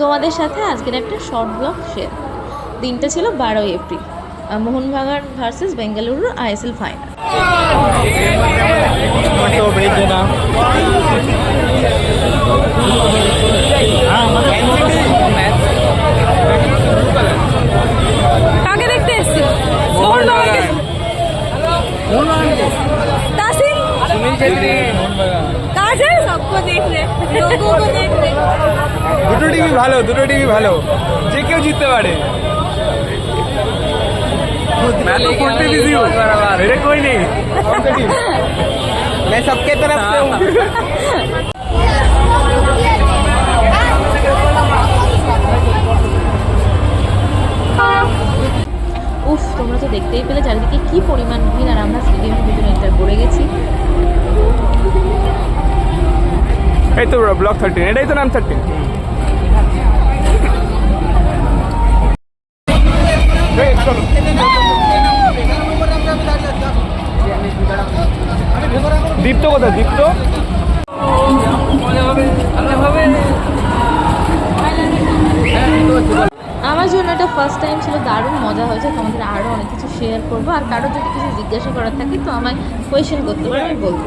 তোমাদের সাথে আজকের একটা শর্ট ব্লগ শেয়ার দিনটা ছিল বারোই এপ্রিল আহ, Mohun Bagan versus Bengaluru ISL final तो भेज देना কাকে দেখতে এসছো तासिर सुनील छेत्री कहाँ से सबको देख रहे लोगों को देख रहे দুটো টিভি ভালো দুটো টিভি ভালো যে কেউ জিততে পারে मैं तो फुल पे बिजी हूँ मेरे कोई नहीं कौन सा टीम मैं सबके तरफ से हूँ উফ তোমরা তো দেখতেই পেলে চারিদিকে কি পরিমাণ ভিড় আর আমরা স্টেডিয়ামের ভিতরে এন্টার করে গেছি এই তো ব্লক থার্টিন এটাই তো নাম থার্টিন দীপ্ত কোথায়? দীপ্ত? আমার জন্য এটা ফার্স্ট টাইম ছিল, দারুণ মজা হয়েছে। তোমাদের আরও অনেক কিছু শেয়ার করব। আর কারও যদি কিছু জিজ্ঞাসা করার থাকে, তো আমায় কোয়েশন করতে পারো আমি বলব।